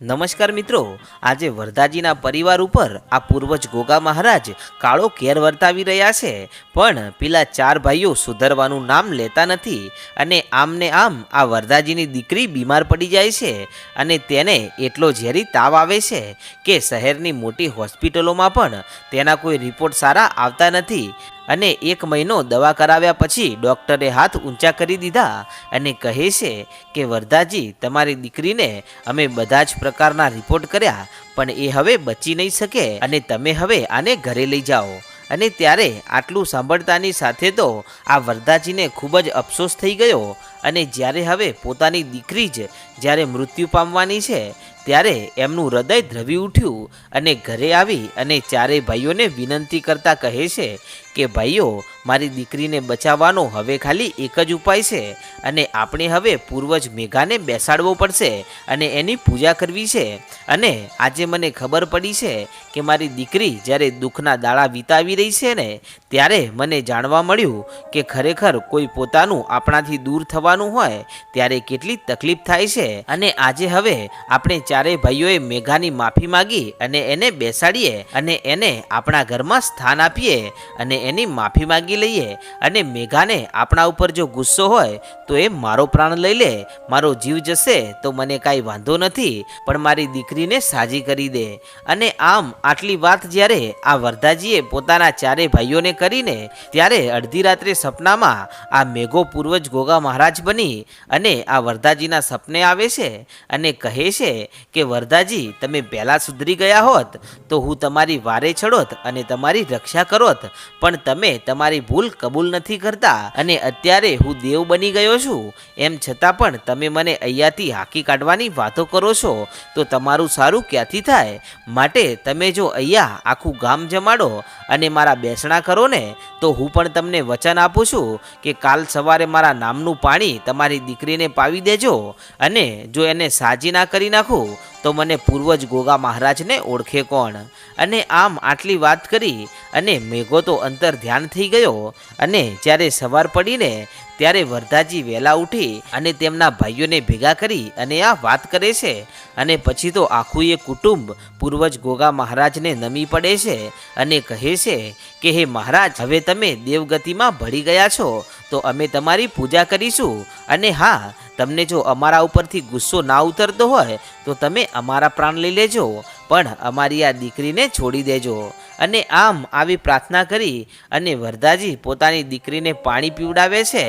નમસ્કાર મિત્રો, આજે વરદાજીના પરિવાર ઉપર આ પૂર્વજ ગોગા મહારાજ કાળો કેર વર્તાવી રહ્યા છે. પણ પેલા ચાર ભાઈઓ સુધરવાનું નામ લેતા નથી અને આમને આમ આ વરદાજીની દીકરી બીમાર પડી જાય છે અને તેને એટલો ઝેરી તાવ આવે છે કે શહેરની મોટી હોસ્પિટલોમાં પણ તેના કોઈ રિપોર્ટ સારા આવતા નથી. અને એક મહિનો દવા કરાવ્યા પછી ડૉક્ટરે હાથ ઊંચા કરી દીધા અને કહે છે કે વરદાજી તમારી દીકરીને અમે બધા જ પ્રકારના રિપોર્ટ કર્યા, પણ એ હવે બચી નહીં શકે અને તમે હવે આને ઘરે લઈ જાઓ. અને ત્યારે આટલું સાંભળતાની સાથે તો આ વરદાજીને ખૂબ જ અફસોસ થઈ ગયો અને જ્યારે હવે પોતાની દીકરી જ જ્યારે મૃત્યુ પામવાની છે ત્યારે એમનું હૃદય દ્રવી ઉઠ્યું અને ઘરે આવી અને ચારેય ભાઈઓને વિનંતી કરતા કહે છે કે, ભાઈઓ, મારી દીકરીને બચાવવાનો હવે ખાલી એક જ ઉપાય છે અને આપણે હવે પૂર્વજ મેઘાને બેસાડવો પડશે અને એની પૂજા કરવી છે. અને આજે મને ખબર પડી છે કે મારી દીકરી જ્યારે દુઃખના દાડા વિતાવી રહી છે ને, ત્યારે મને જાણવા મળ્યું કે ખરેખર કોઈ પોતાનું આપણાથી દૂર થવાનું હોય, ત્યારે કેટલી તકલીફ થાય છે. અને આજે હવે આપણે ચારેય ભાઈઓએ મેઘાની માફી માગી અને એને બેસાડીએ અને એને આપણા ઘરમાં સ્થાન આપીએ અને એની માફી માંગી લઈએ અને મેઘાને આપણા ઉપર જો ગુસ્સો હોય તો એ મારો પ્રાણ લઈ લે, મારો જીવ જશે તો મને કાંઈ વાંધો નથી, પણ મારી દીકરીને સાજી કરી દે. અને આમ આટલી વાત જ્યારે આ વરદાજીએ પોતાના ચારે ભાઈઓને કરીને, ત્યારે અડધી રાત્રે સપનામાં આ મેઘો પૂર્વજ ગોગા મહારાજ બની અને આ વરદાજીના સપને આવે છે અને કહે છે કે વરદાજી, તમે પહેલાં સુધરી ગયા હોત તો હું તમારી વારે ચડોત અને તમારી રક્ષા કરોત. પણ તમે તમારી ભૂલ કબૂલ નથી કરતા અને અત્યારે હું દેવ બની ગયો છું. એમ છતાં પણ તમે મને અહીંયાથી હાકી કાઢવાની વાતો કરો છો, તો તમારું સારું ક્યાંથી થાય? માટે તમે જો અહીંયા આખું ગામ જમાડો અને મારા બેસણા કરો ને, તો હું પણ તમને વચન આપું છું કે કાલ સવારે મારા નામનું પાણી તમારી દીકરીને પાવી દેજો અને જો એને સાજી ના કરી નાખું તો મને પૂર્વજ ગોગા મહારાજને ઓળખે કોણ? અને આમ આટલી વાત કરી અને મેઘો તો અંતર ધ્યાન થઈ ગયો અને જ્યારે સવાર પડીને ત્યારે વરદાજી વહેલા ઉઠી અને તેમના ભાઈઓને ભેગા કરી અને આ વાત કરે છે. અને પછી તો આખું એ કુટુંબ પૂર્વજ ગોગા મહારાજને નમી પડે છે અને કહે છે કે, હે મહારાજ, હવે તમે દેવગતિમાં ભળી ગયા છો, તો અમે તમારી પૂજા કરીશું. અને હા, તમને જો અમારા ઉપરથી ગુસ્સો ના ઉતરતો હોય, તો તમે અમારા પ્રાણ લઈ લેજો, પણ અમારી આ દીકરીને છોડી દેજો. અને આમ આવી પ્રાર્થના કરી અને વરદાજી પોતાની દીકરીને પાણી પીવડાવે છે.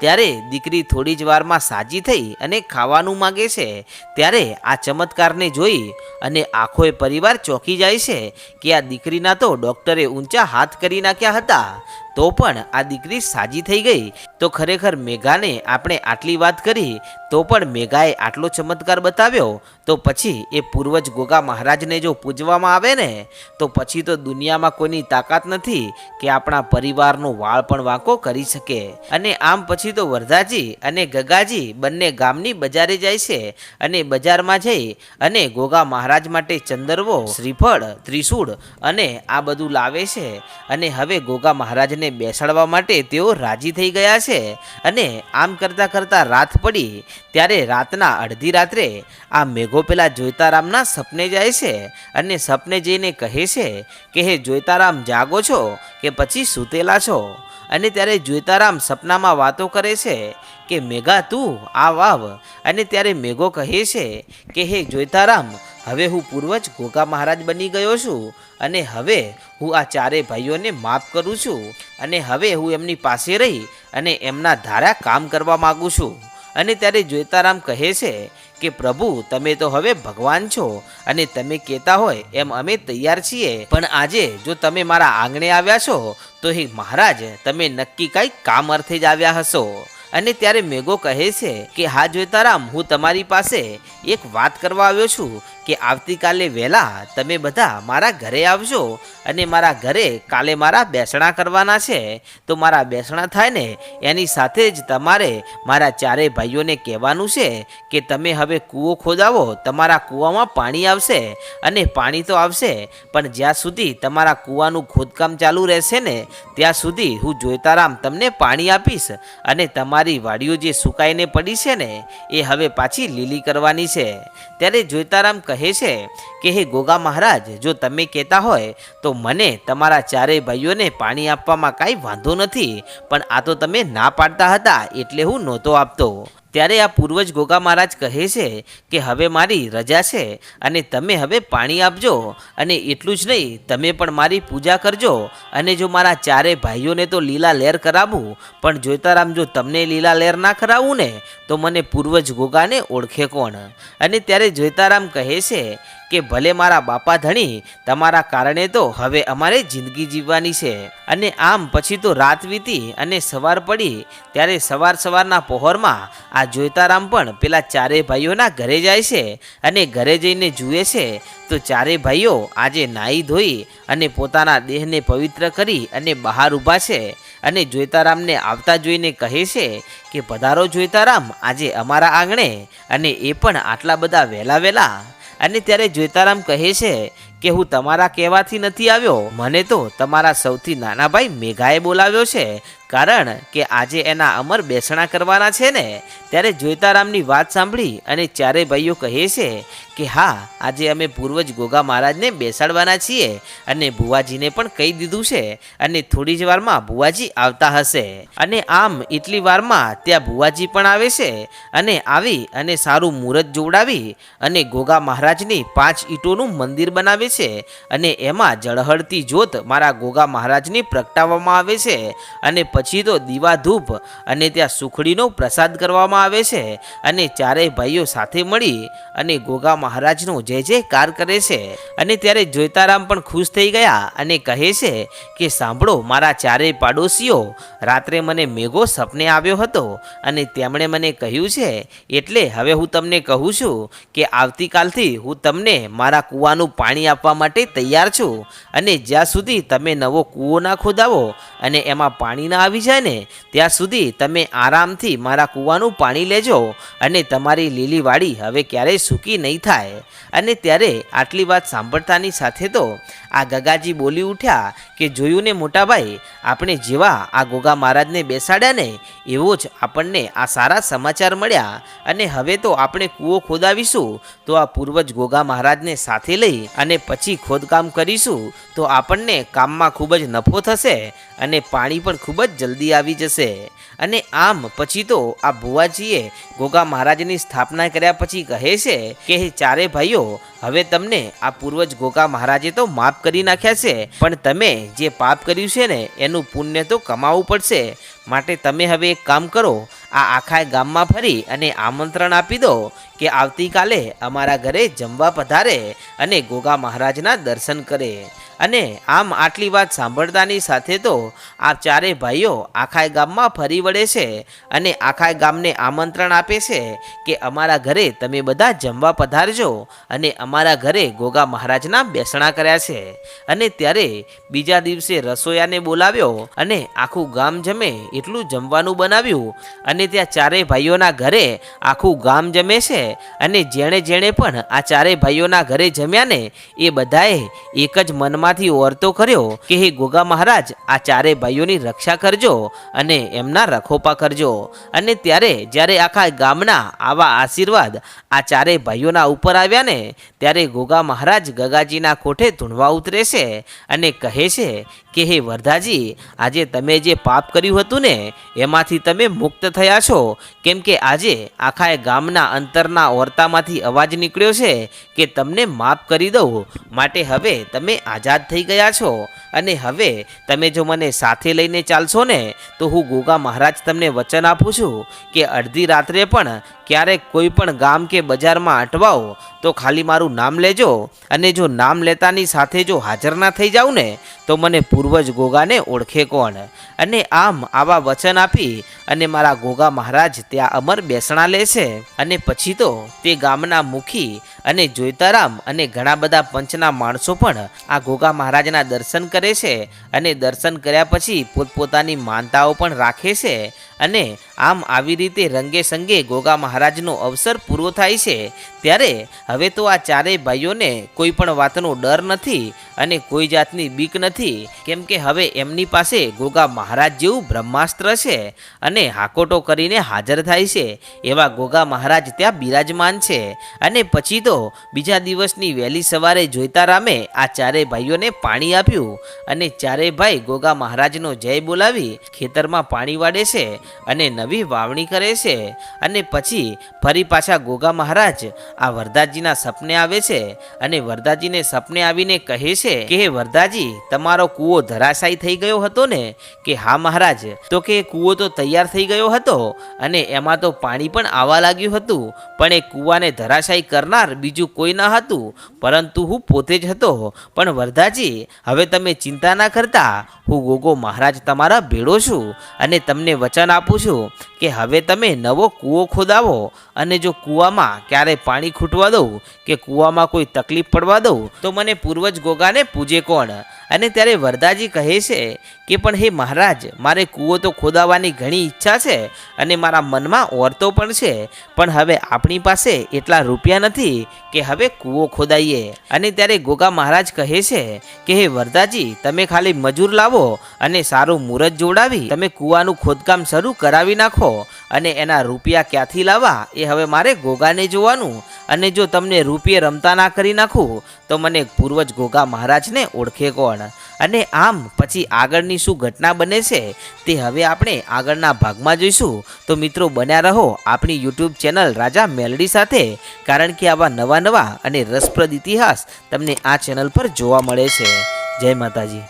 ત્યારે દીકરી થોડી જ વારમાં સાજી થઈ અને ખાવાનું માગે છે. ત્યારે આ ચમત્કારને જોઈ અને આખોય પરિવાર ચોંકી જાય છે કે આ દીકરીના તો ડૉક્ટરે ઊંચા હાથ કરી નાખ્યા હતા. તો પણ આ દીકરી સાજી થઈ ગઈ. તો ખરેખર મેઘાને આપણે આટલી વાત કરી, તો પણ મેઘાએ આટલો ચમત્કાર બતાવ્યો. તો પછી એ પૂર્વજ ગોગા મહારાજને જો પૂજવામાં આવે ને, તો પછી તો દુનિયામાં કોઈની તાકાત નથી કે આપણા પરિવારનો વાળ પણ વાંકો કરી શકે. અને આમ પછી તો વરદાજી અને ગગાજી બંને ગામની બજારે જાય છે અને બજારમાં જઈ અને ગોગા મહારાજ માટે ચંદરવો, શ્રીફળ, ત્રિશૂળ અને આ બધું લાવે છે. અને હવે ગોગા મહારાજને બેસાડવા માટે તેઓ રાજી થઈ ગયા છે. અને આમ કરતાં કરતાં રાત પડી, ત્યારે રાતના અડધી રાત્રે આ મેઘો પેલા જોઈતારામના સપને જાય છે અને સપને જઈને કહે છે કે હે જોઈતારામ જાગો છો કે પછી સૂતેલા છો? અને ત્યારે જોઈતારામ સપનામાં વાતો કરે છે કે, મેઘા, તું આ વાવ અને ત્યારે મેઘો કહે છે કે, હે જોઈતારામ, હવે હું પૂર્વજ ગોગા મહારાજ બની ગયો છું અને હવે હું આ ચારે ભાઈઓને માફ કરું છું અને હવે હું એમની પાસે રહી અને એમના ધારા કામ કરવા માગું છું. અને ત્યારે જોઈતારામ કહે છે કે, પ્રભુ, તમે તો હવે ભગવાન છો અને તમે કહેતા હોય એમ અમે તૈયાર છીએ. પણ આજે જો તમે મારા આંગણે આવ્યા છો, તો હે મહારાજ, તમે નક્કી કાંઈક કામ અર્થે જ આવ્યા હશો. અને ત્યારે મેઘો કહે છે કે, હા જોઈતારામ, હું તમારી પાસે એક વાત કરવા આવ્યો છું કે આવતીકાલે વહેલા તમે બધા મારા ઘરે આવજો અને મારા ઘરે કાલે મારા બેસણા કરવાના છે. તો મારા બેસણા થાય ને, એની સાથે જ તમારે મારા ચારેય ભાઈઓને કહેવાનું છે કે તમે હવે કૂવો ખોદાવો, તમારા કૂવામાં પાણી આવશે અને પાણી તો આવશે, પણ જ્યાં સુધી તમારા કૂવાનું ખોદકામ ચાલુ રહેશે ને, ત્યાં સુધી હું જોઈતારામ તમને પાણી આપીશ અને તમારી વાડીઓ જે સુકાઈને પડી છે ને, એ હવે પાછી લીલી કરવાની છે. ત્યારે જોઈતારામ કહે કહે છે કે, હે ગોગા મહારાજ, જો તમે કહેતા હોય, તો મને તમારા ચારેય ભાઈઓને પાણી આપવામાં કાંઈ વાંધો નથી, પણ આ તો તમે ના પાડતા હતા, એટલે હું નહોતો આપતો. ત્યારે આ પૂર્વજ ગોગા મહારાજ કહે છે કે હવે મારી રજા છે અને તમે હવે પાણી આપજો અને એટલું જ નહીં, તમે પણ મારી પૂજા કરજો અને જો મારા ચારે ભાઈઓને તો લીલા લહેર કરાવું, પણ જોઈતારામ જો તમને લીલા લહેર ના કરાવું ને, તો મને પૂર્વજ ગોગાને ઓળખે કોણ? અને ત્યારે જોઈતારામ કહે છે કે ભલે મારા બાપા ધણી, તમારા કારણે તો હવે અમારે જિંદગી જીવવાની છે. અને આમ પછી તો રાત વીતી અને સવાર પડી, ત્યારે સવાર સવારના પહોરમાં આ જોઈતારામ પણ પેલા ચારે ભાઈઓના ઘરે જાય છે અને ઘરે જઈને જુએ છે, તો ચારે ભાઈઓ આજે નાહી ધોઈ અને પોતાના દેહને પવિત્ર કરી અને બહાર ઊભા છે. અને જોઈતારામને આવતા જોઈને કહે છે કે, પધારો જોઈતારામ, આજે અમારા આંગણે અને એ પણ આટલા બધા વહેલા વહેલા. અને ત્યારે જોઈતારામ કહે છે કે, હું તમારા કહેવાથી નથી આવ્યો. મને તો તમારા સૌથી નાના ભાઈ મેઘાએ બોલાવ્યો છે. કારણ કે આજે એના અમર બેસણા કરવાના છે ને, ત્યારે જોઈતારામની વાત સાંભળી અને ચારે ભાઈઓ કહે છે કે હા, આજે અમે પૂર્વજ ગોગા મહારાજને બેસાડવાના છીએ અને ભુવાજીને પણ કહી દીધું છે અને થોડી જ વારમાં ભુવાજી આવતા હશે. અને આમ એટલી વારમાં ત્યાં ભુવાજી પણ આવે છે અને આવી અને સારું મુહૂર્ત જોડાવી અને ગોગા મહારાજની પાંચ ઈંટોનું મંદિર બનાવે છે અને એમાં જળહળતી જ્યોત મારા ગોગા મહારાજની પ્રગટાવવામાં આવે છે અને પછી તો દીવા ધૂપ અને ત્યાં સુખડીનો પ્રસાદ કરવામાં આવે છે અને ચારેય ભાઈઓ સાથે મળી અને ગોગા મહારાજનો જય જયકાર કરે છે. અને ત્યારે જોઈતારામ પણ ખુશ થઈ ગયા અને કહે છે કે, સાંભળો, મારા ચારેય પાડોશીઓ, રાત્રે મને મેઘો સપને આવ્યો હતો અને તેમણે મને કહ્યું છે, એટલે હવે હું તમને કહું છું કે આવતીકાલથી હું તમને મારા કૂવાનું પાણી આપવા માટે તૈયાર છું અને જ્યાં સુધી તમે નવો કૂવો ના ખોદાવો અને એમાં પાણી ના આવી જાય ને, ત્યાં સુધી તમે આરામથી મારા કૂવાનું પાણી લેજો અને તમારી લીલી વાડી હવે ક્યારેય સૂકી નહીં થાય. અને ત્યારે આટલી વાત સાંભળતાની સાથે તો આ ગગાજી બોલી ઉઠ્યા કે જોયું ને મોટાભાઈ, આપણે જેવા આ ગોગા મહારાજને બેસાડ્યા ને, એવો જ આપણને આ સારા સમાચાર મળ્યા. અને હવે તો આપણે કૂવો ખોદાવીશું, તો આ પૂર્વજ ગોગા મહારાજને સાથે લઈ અને પછી ખોદકામ કરીશું, તો આપણને કામમાં ખૂબ જ નફો થશે અને પાણી પણ ખૂબ જ જલ્દી આવી જશે. અને આમ પછી તો આ ભુવાજીએ ગોગા મહારાજની સ્થાપના કર્યા પછી કહે છે કે ચારે ભાઈઓ, હવે તમને આ પૂર્વજ ગોગા મહારાજે તો માફ કરી નાખ્યા છે. પણ તમે જે પાપ કર્યું છે ને, એનું પુણ્ય તો કમાવવું પડશે. માટે તમે હવે એક કામ કરો. આ આખા ગામમાં ફરી અને આમંત્રણ આપી દો કે આવતીકાલે અમારા ઘરે જમવા પધારે અને ગોગા મહારાજના દર્શન કરે. અને આમ આટલી વાત સાંભળતાની સાથે તો આ ચારે ભાઈઓ આખા ગામમાં ફરી વળે છે અને આખા ગામને આમંત્રણ આપે છે કે અમારા ઘરે તમે બધા જમવા પધારજો અને અમારા ઘરે ગોગા મહારાજના બેસણા કર્યા છે. અને ત્યારે બીજા દિવસે રસોયાને બોલાવ્યો અને આખું ગામ જમે એટલું જમવાનું બનાવ્યું અને ત્યાં ચારેય ભાઈઓના ઘરે આખું ગામ જમે છે અને જેણે જેણે પણ આ ચારેય ભાઈઓના ઘરે જમ્યા ને એ બધાએ એક જ મનમાંથી ઓરતો કર્યો કે હે ગોગા મહારાજ, આ ચારેય ભાઈઓની રક્ષા કરજો અને એમના રખોપા કરજો. અને ત્યારે જ્યારે આખા ગામના આવા આશીર્વાદ આ ચારેય ભાઈઓના ઉપર આવ્યા ને, ત્યારે ગોગા મહારાજ ગગાજીના કોઠે ધૂણવા ઉતરે છે અને કહે છે કે, હે વરદાજી, આજે તમે જે પાપ કર્યું હતું ને, એમાંથી તમે મુક્ત થયા છો. કેમ કે આજે આખા ગામના અંતરના ઓરતામાંથી અવાજ નીકળ્યો છે કે તમને માફ કરી દઉં, માટે હવે તમે આઝાદ થઈ ગયા છો. અને હવે તમે જો મને સાથે લઈને ચાલશો ને, તો હું ગોગા મહારાજ તમને વચન આપું છું કે અડધી રાત્રે પણ ક્યારેક કોઈ પણ ગામ કે બજારમાં અટવાઓ, તો ખાલી મારું નામ લેજો અને જો નામ લેતાની સાથે જો હાજર ના થઈ જાઉં ને, તો મને પૂર્વજ ગોગાને ઓળખે કોણ? અને આમ આવા વચન આપી અને મારા ગોગા મહારાજ ત્યાં અમર બેસણા લે છે. અને પછી તો તે ગામના મુખી અને જોઈતારામ અને ઘણા બધા પંચના માણસો પણ આ ગોગા મહારાજના દર્શન કરે છે અને દર્શન કર્યા પછી પોતપોતાની માનતાઓ પણ રાખે છે અને આમ આવી રીતે રંગે સંગે ગોગા મહારાજનો અવસર પૂરો થાય છે, ત્યારે હવે તો આ ચારેય ભાઈઓને કોઈ પણ વાતનો ડર નથી અને કોઈ જાતની બીક નથી, કેમ કે હવે એમની પાસે ગોગા મહારાજ જેવું બ્રહ્માસ્ત્ર છે અને હાકોટો કરીને હાજર થાય છે, એવા ગોગા મહારાજ ત્યાં બિરાજમાન છે. અને પછી તો બીજા દિવસની વહેલી સવારે જોઈતા રામે આ ચારેય ભાઈઓને પાણી આપ્યું અને ચારેય ભાઈ ગોગા મહારાજનો જય બોલાવી ખેતરમાં પાણી વાળે છે અને નવી વાવણી કરે છે. અને પછી ફરી પાછા ગોગા મહારાજ આ વરદાજીના સપને આવે છે અને વરદાજીને સપને આવીને કહે છે કે, હે વરદાજી, તમારો કૂવો ધરાશાયી થઈ ગયો હતો ને? કે હા મહારાજ, તો કે કૂવો તો તૈયાર થઈ ગયો હતો અને એમાં તો પાણી પણ આવવા લાગ્યું હતું, પણ એ કૂવાને ધરાશાયી કરનાર બીજું કોઈ ન હતું, પરંતુ હું પોતે જ હતો. પણ વરદાજી, હવે તમે ચિંતા ના કરતા. હું ગોગો મહારાજ તમારા ભેળો છું અને તમને વચન આપું છું કે હવે તમે નવો કૂવો ખોદાવો. અને જો કૂવામાં ક્યારેય પાણી ખૂટવા દઉં કે કૂવામાં કોઈ તકલીફ પડવા દઉં, તો મને પૂર્વજ ગોગાને પૂજે કોણ? અને ત્યારે વરદાજી કહે છે કે, પણ હે મહારાજ, મારે કૂવો તો ખોદાવવાની ઘણી ઈચ્છા છે અને મારા મનમાં ઓરતો પણ છે, પણ હવે આપણી પાસે એટલા રૂપિયા નથી કે હવે કૂવો ખોદાઈએ. અને ત્યારે ગોગા મહારાજ કહે છે કે, હે વરદાજી, તમે ખાલી મજૂર લાવો અને સારું મુહૂર્ત જોડાવી, તમે કૂવાનું ખોદકામ શરૂ કરાવી નાખો અને એના રૂપિયા ક્યાંથી લાવવા? એ હવે મારે ગોગાને જોવાનું. અને જો તમને રૂપિયે રમતા ના કરી નાખું, તો મને પૂર્વજ ગોગા મહારાજને ઓળખે કોણ? અને આમ પછી આગળની શું ઘટના બને છે, તે હવે આપણે આગળના ભાગમાં જોઈશું. તો મિત્રો બન્યા રહો આપણી યુટ્યુબ ચેનલ રાજા મેલડી સાથે, કારણ કે આવા નવા નવા અને રસપ્રદ ઇતિહાસ તમને આ ચેનલ પર જોવા મળે છે. જય માતાજી.